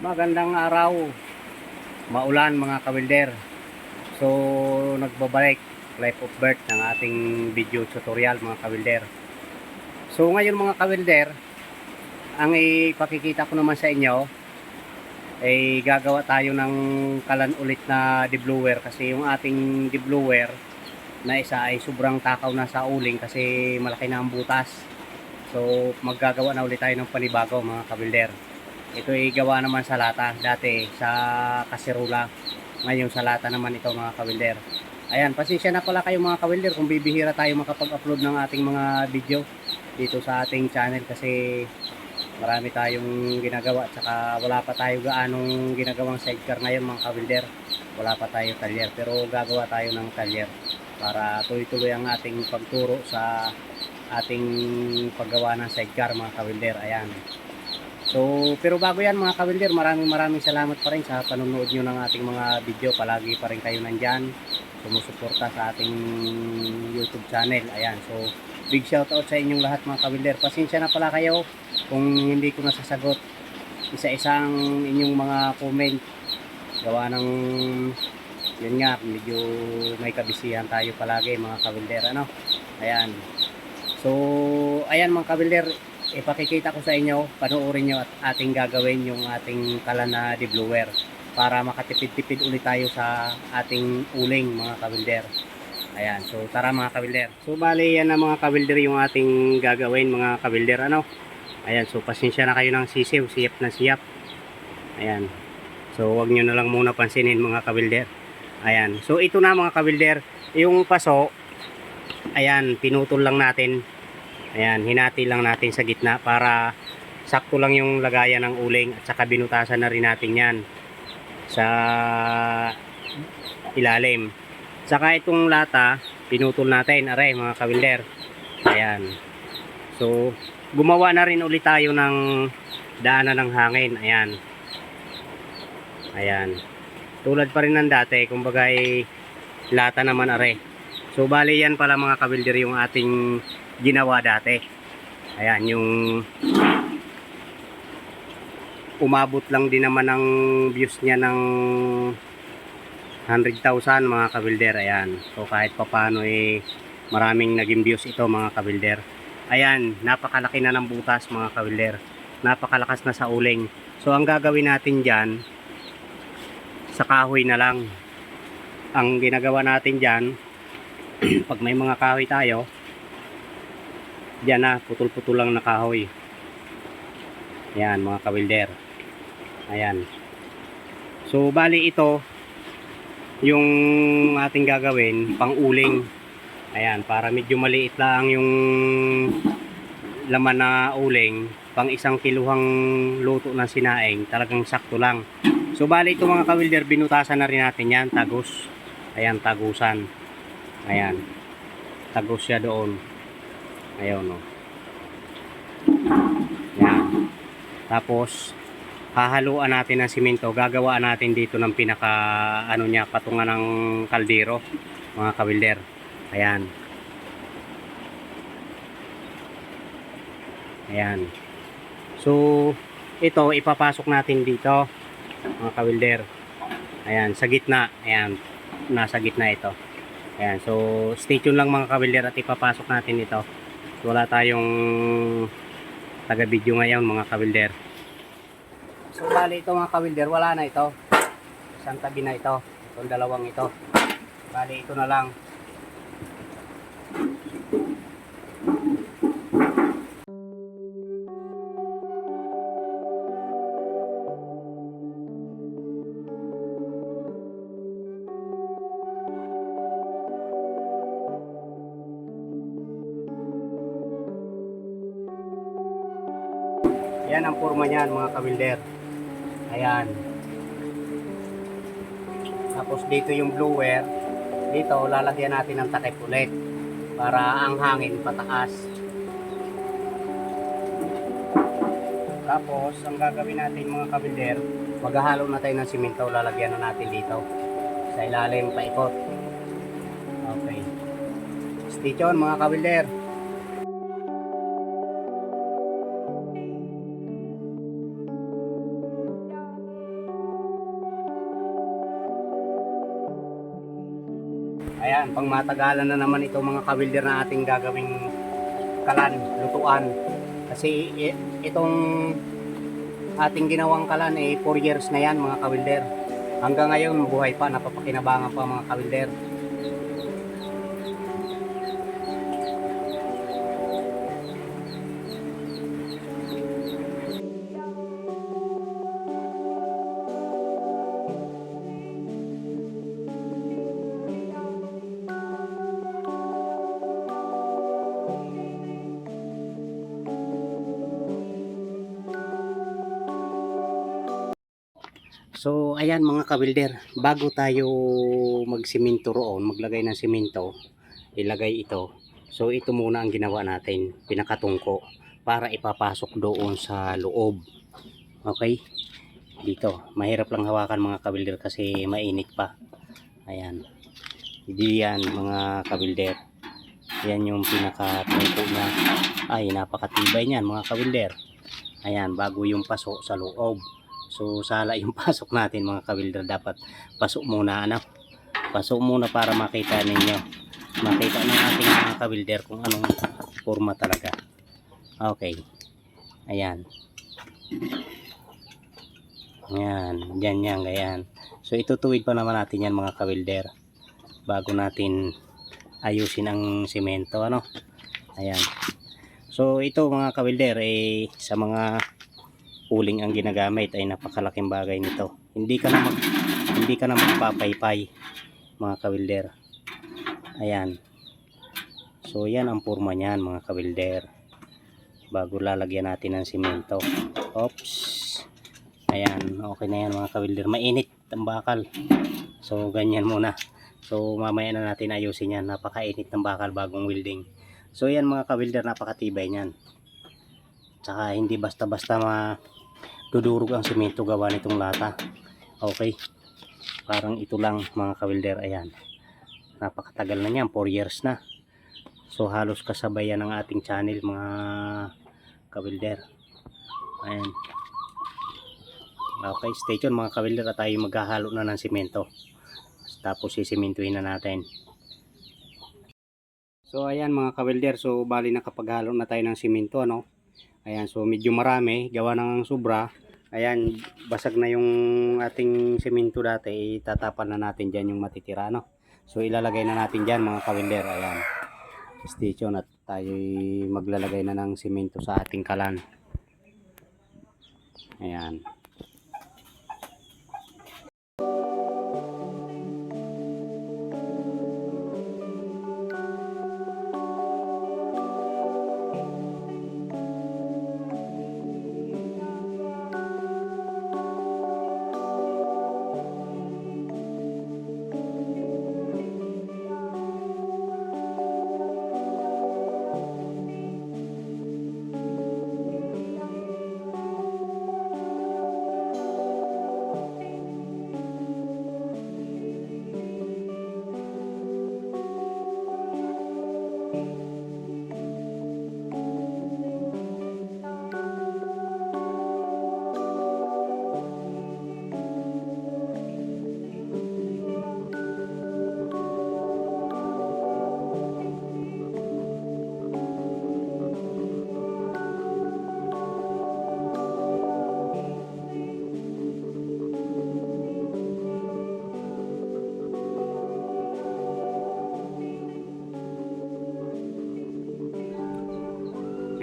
Magandang araw. Maulan mga kawilder. So, nagbabalik life of birth ng ating video tutorial mga kawilder. So, ngayon mga kawilder, ang ipakikita ko naman sa inyo ay gagawa tayo ng kalan ulit na deblower kasi yung ating deblower na isa ay sobrang takaw na sa uling kasi malaki na ang butas. So, maggagawa na ulit tayo ng panibago mga kabilder. Ito ay gawa naman sa lata. Dati sa kaserula. Ngayon sa lata naman ito mga kabilder. Ayan, pasensya na pala kayo mga kabilder kung bibihira tayo makapag-upload ng ating mga video dito sa ating channel kasi marami tayong ginagawa at saka wala pa tayo gaanong ginagawang sidecar ngayon mga kabilder. Wala pa tayo talyer pero gagawa tayo ng talyer para tuloy-tuloy ang ating pagturo sa ating paggawa ng sidecar mga kabilder. Ayan. So, pero bago yan mga kabilder, maraming maraming salamat pa rin sa panonood nyo ng ating mga video. Palagi pa rin kayo nandyan. Sumusuporta sa ating YouTube channel. Ayan. So, big shout out sa inyong lahat mga kabilder. Pasensya na pala kayo kung hindi ko nasasagot isa-isang inyong mga comment. Gawa ng yun nga, medyo may kabisihan tayo palagi mga kabilder. Ano? Ayan. So, ayan mga kabilder, ipakikita ko sa inyo, panoorin nyo at ating gagawin yung ating kala na deblower para makatipid-tipid ulit tayo sa ating uling mga kabilder. Ayan, so tara mga kabilder. So bali yan na mga kabilder yung ating gagawin mga kabilder ano. Ayan, so pasensya na kayo ng sisiw, siyap na siyap. Ayan. So wag nyo na lang muna pansinin mga kabilder. Ayan, so ito na mga kabilder, yung paso, ayan, pinutol lang natin Ayan, hinati lang natin sa gitna para sakto lang yung lagayan ng uling at saka binutasan na rin natin yan sa ilalim. Saka itong lata, pinutol natin, aray mga kawilder. Ayan. So, gumawa na rin ulit tayo ng daanan ng hangin. Ayan. Ayan. Tulad pa rin ng dati, kumbaga ay lata naman aray. So, bali yan pala mga kawilder yung ating ginawa dati. Ayan, yung umabot lang din naman ang views niya ng 100,000 mga kabilder. Ayan. So kahit papano eh maraming naging views ito mga kabilder. Ayan, napakalaki na ng butas mga kabilder. Napakalakas na sa uling. So ang gagawin natin dyan, sa kahoy na lang. Ang ginagawa natin dyan, pag may mga kahoy tayo, Diyan na, putol-putol lang na kahoy. Ayan, mga kawilder. Ayan. So, bali ito, yung ating gagawin, pang uling. Ayan, para medyo maliit lang yung laman na uling, pang isang kiluhang luto ng sinaing, talagang sakto lang. So, bali ito mga kawilder, binutasan na rin natin yan, tagos. Ayan, tagusan. Ayan. Tagos siya doon. Ayun, no. Yan. Tapos, hahaluan natin ng simento. Gagawaan natin dito ng pinaka, ano niya, patungan ng kaldero. Mga kabilder. Ayan. Ayan. So, ito, ipapasok natin dito. Mga kabilder. Ayan, sa gitna. Ayan, nasa gitna ito. Ayan, so, stay tuned lang mga kabilder at ipapasok natin ito wala tayong taga video ngayon mga kabilder so bali ito mga kabilder wala na ito. Isang tabi na ito. Itong dalawang ito. Bali ito na lang Yan ang forma niyan mga kabilder. Ayan. Tapos dito yung blower. Dito lalagyan natin ng takip ulit para ang hangin pataas. Tapos ang gagawin natin mga kabilder, maghahalo na tayo ng simento, lalagyan na natin dito sa ilalim paikot. Okay. Stay tuned mga kabilder. Ayan, pang matagalan na naman ito mga kawilder na ating gagawing kalan, lutuan. Kasi itong ating ginawang kalan eh 4 years na yan mga kawilder. Hanggang ngayon buhay pa, napapakinabangan pa mga kawilder. So, ayan mga kabilder, bago tayo magsiminto roon, maglagay ng siminto, ilagay ito. So, ito muna ang ginawa natin, pinakatungko, para ipapasok doon sa loob. Okay? Dito, mahirap lang hawakan mga kabilder kasi mainit pa. Ayan. Hindi yan mga kabilder. Yan yung pinakatungko niya. Ay, napakatibay niyan mga kabilder. Ayan, bago yung paso sa loob. So sala yung pasok natin mga kabilder dapat pasok muna ano. Pasok muna para makita ninyo. Makita ng ating mga kabilder kung anong forma talaga. Okay. Ayan. Ayan. Yan yan ganyan. So itutuwid pa naman natin yan mga kabilder. Bago natin ayusin ang semento ano. Ayan. So ito mga kabilder eh sa mga uling ang ginagamit ay napakalaking bagay nito. Hindi ka na mag, hindi ka na magpapaypay mga kabilder. Ayan. So yan ang forma niyan mga kabilder. Bago lalagyan natin ng simento. Oops. Ayan, okay na yan mga kabilder. Mainit ang bakal. So ganyan muna. So mamaya na natin ayusin yan. Napakainit ng bakal bagong welding. So yan mga kabilder, napakatibay niyan. Tsaka hindi basta-basta ma dudurog ang simento gawa nitong lata. Okay. Parang ito lang mga kawilder. Ayan. Napakatagal na niyan. 4 years na. So halos kasabayan ng ating channel mga kawilder. Ayan. Okay. Stay tuned mga kawilder at tayo maghahalo na ng simento. Tapos sisimintuhin na natin. So ayan mga kawilder. So bali nakapaghalo na tayo ng simento. Ano? Ayan, so medyo marami, gawa ng sobra. Ayan, basag na yung ating semento dati, itatapan na natin dyan yung matitira, no? So ilalagay na natin dyan mga kawinder, ayan. Station at tayo maglalagay na ng semento sa ating kalan. Ayan.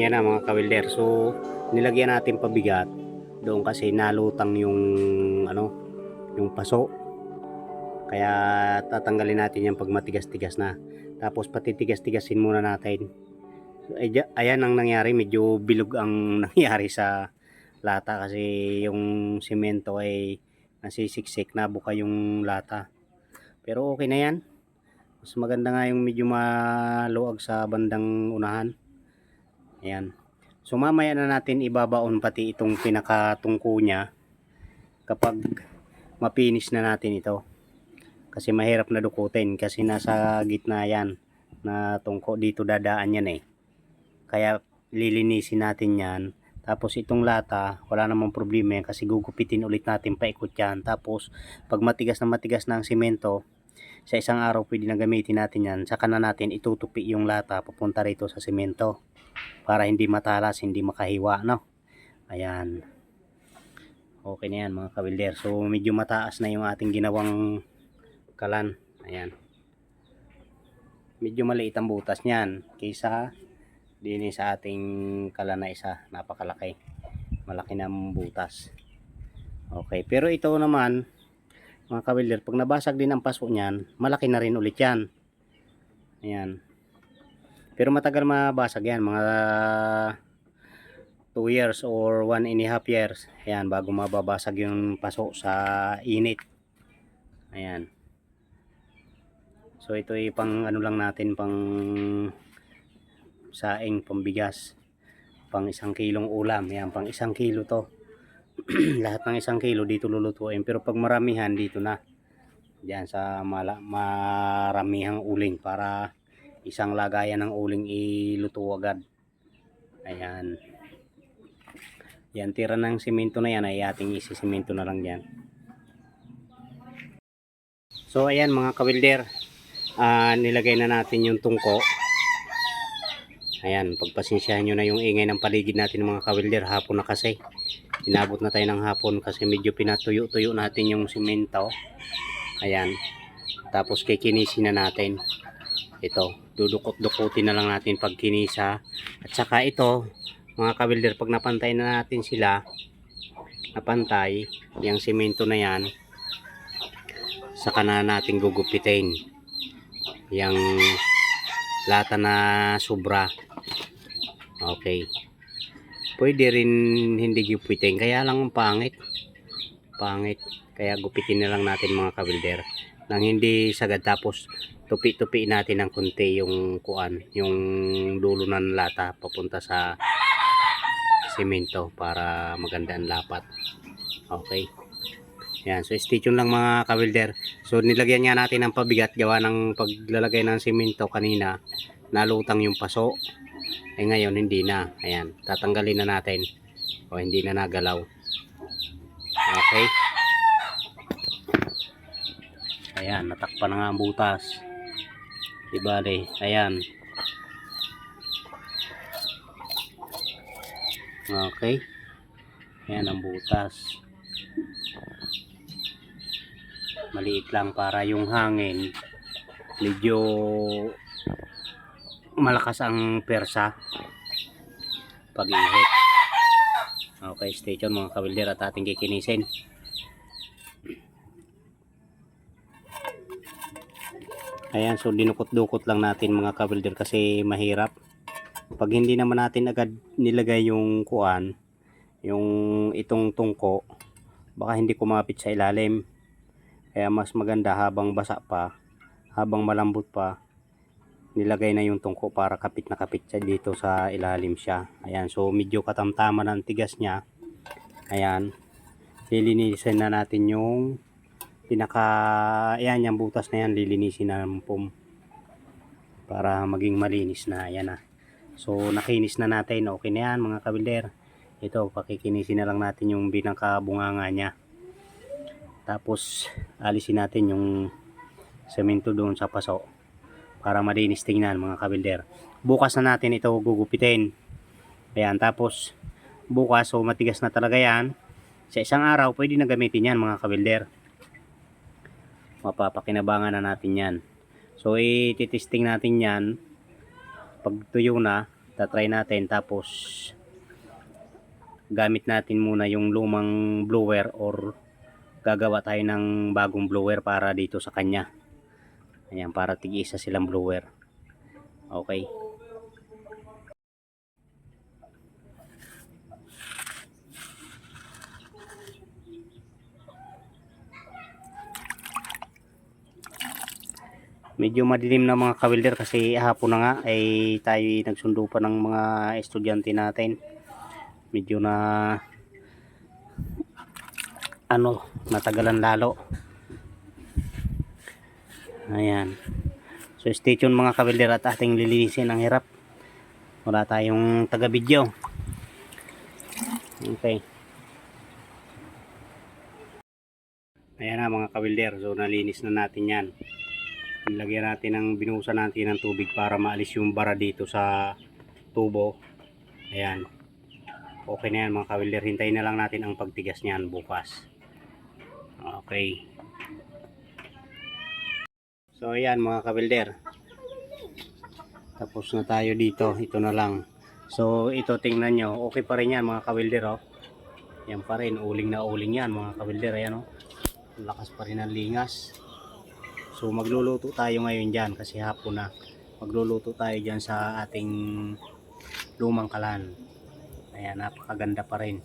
Ayan na mga kawilder. So, nilagyan natin pabigat doon kasi nalutang yung ano, yung paso. Kaya tatanggalin natin yan pag matigas-tigas na. Tapos patitigas-tigasin muna natin. So, ay- ayan ang nangyari, medyo bilog ang nangyari sa lata kasi yung simento ay nasisiksik na buka yung lata. Pero okay na yan. Mas maganda nga yung medyo maluag sa bandang unahan. Ayan. So mamaya na natin ibabaon pati itong pinakatungko niya kapag mapinis na natin ito. Kasi mahirap na dukutin kasi nasa gitna yan na tungko dito dadaan yan eh. Kaya lilinisin natin yan. Tapos itong lata, wala namang problema yan kasi gugupitin ulit natin paikot yan. Tapos pag matigas na matigas na ang simento, Sa isang araw pwede na gamitin natin yan. Saka na natin itutupi yung lata papunta rito sa semento. Para hindi matalas, hindi makahiwa, no? Ayan. Okay na yan mga kabilder. So medyo mataas na yung ating ginawang kalan. Ayan. Medyo maliit ang butas niyan kaysa din sa ating kalan na isa. Napakalaki. Malaki na ang butas. Okay. Pero ito naman, mga kabilder, pag nabasag din ang paso niyan, malaki na rin ulit yan. Ayan. Pero matagal mabasag yan. Mga 2 years or 1 and a half years. Ayan, bago mababasag yung paso sa init. Ayan. So ito ay pang ano lang natin pang saing pambigas. Pang isang kilong ulam. Ayan, pang isang kilo to. Lahat ng isang kilo dito lulutuin. Pero pag maramihan dito na. Diyan sa mala, maramihang uling para isang lagayan ng uling iluto agad. Ayan. Yan, tira ng simento na yan ay ating isisimento na lang yan. So, ayan mga kawilder. ah nilagay na natin yung tungko. Ayan, pagpasensyahan nyo na yung ingay ng paligid natin mga kawilder. Hapon na kasi. Inabot na tayo ng hapon kasi medyo pinatuyo-tuyo natin yung simento. Ayan. Tapos kikinisin na natin. Ito, dudukot-dukutin na lang natin pag kinisa. At saka ito, mga kabilder, pag napantay na natin sila, napantay, yung simento na yan, saka na natin gugupitin. Yung lata na sobra. Okay. Pwede rin hindi gupitin, kaya lang ang pangit. Pangit. Kaya gupitin na lang natin mga kabilder. Nang hindi sagad tapos tupi-tupi natin ng konti yung kuan, yung dulo ng lata papunta sa semento para maganda ang lapat. Okay. Yan, so stay tuned lang mga kabilder. So nilagyan nga natin ng pabigat gawa ng paglalagay ng semento kanina, nalutang yung paso. Eh ngayon hindi na. Ayan, tatanggalin na natin. O hindi na nagalaw. Okay. Ayan, natakpan na nga ang butas. Diba, de? Ayan. Okay. Ayan ang butas. Maliit lang para yung hangin medyo malakas ang persa pag ihit. Okay, stay tuned mga kabilder at ating kikinisin. Ayan, so dinukot-dukot lang natin mga kabilder kasi mahirap. Pag hindi naman natin agad nilagay yung kuan yung itong tungko baka hindi kumapit sa ilalim. Kaya mas maganda habang basa pa habang malambot pa nilagay na yung tungko para kapit na kapit siya dito sa ilalim siya. Ayan so medyo katamtaman ang tigas niya. Ayan lilinisin na natin yung pinaka ayan yung butas na yan lilinisin na ng para maging malinis na ayan na So nakinis na natin. Okay na yan mga kabilder. Ito pakikinisin na lang natin yung binakabunganga niya. Tapos alisin natin yung semento doon sa paso. Para malinis tingnan mga kabilder. Bukas na natin ito gugupitin. Ayan tapos bukas so matigas na talaga yan. Sa isang araw pwede na gamitin yan mga kabilder. Mapapakinabangan na natin yan. So ititesting natin yan pag tuyo na, tatry natin tapos gamit natin muna yung lumang blower or gagawa tayo ng bagong blower para dito sa kanya. Ayan, para tig-isa silang blower. Okay. Medyo madilim na mga kawilder kasi hapon na nga ay tayo nagsundo pa ng mga estudyante natin. Medyo na ano natagalan lalo. Ayan. So stay tuned mga kawilder at ating lilinisin ang hirap. Wala tayong taga video okay. Ayan na mga kawilder so nalinis na natin yan Nilagyan natin ng binuhusan natin ng tubig para maalis yung bara dito sa tubo. Ayan. Okay na yan mga kawilder. Hintayin na lang natin ang pagtigas niyan bukas. Okay. So ayan mga kawilder. Tapos na tayo dito. Ito na lang. So ito tingnan nyo. Okay pa rin yan mga kawilder oh. Yan pa rin. Uling na uling yan mga kawilder. Ayan oh. Ang lakas pa rin ng lingas. So magluluto tayo ngayon dyan kasi hapon na. Magluluto tayo dyan sa ating lumang kalan. Ayan, napakaganda pa rin.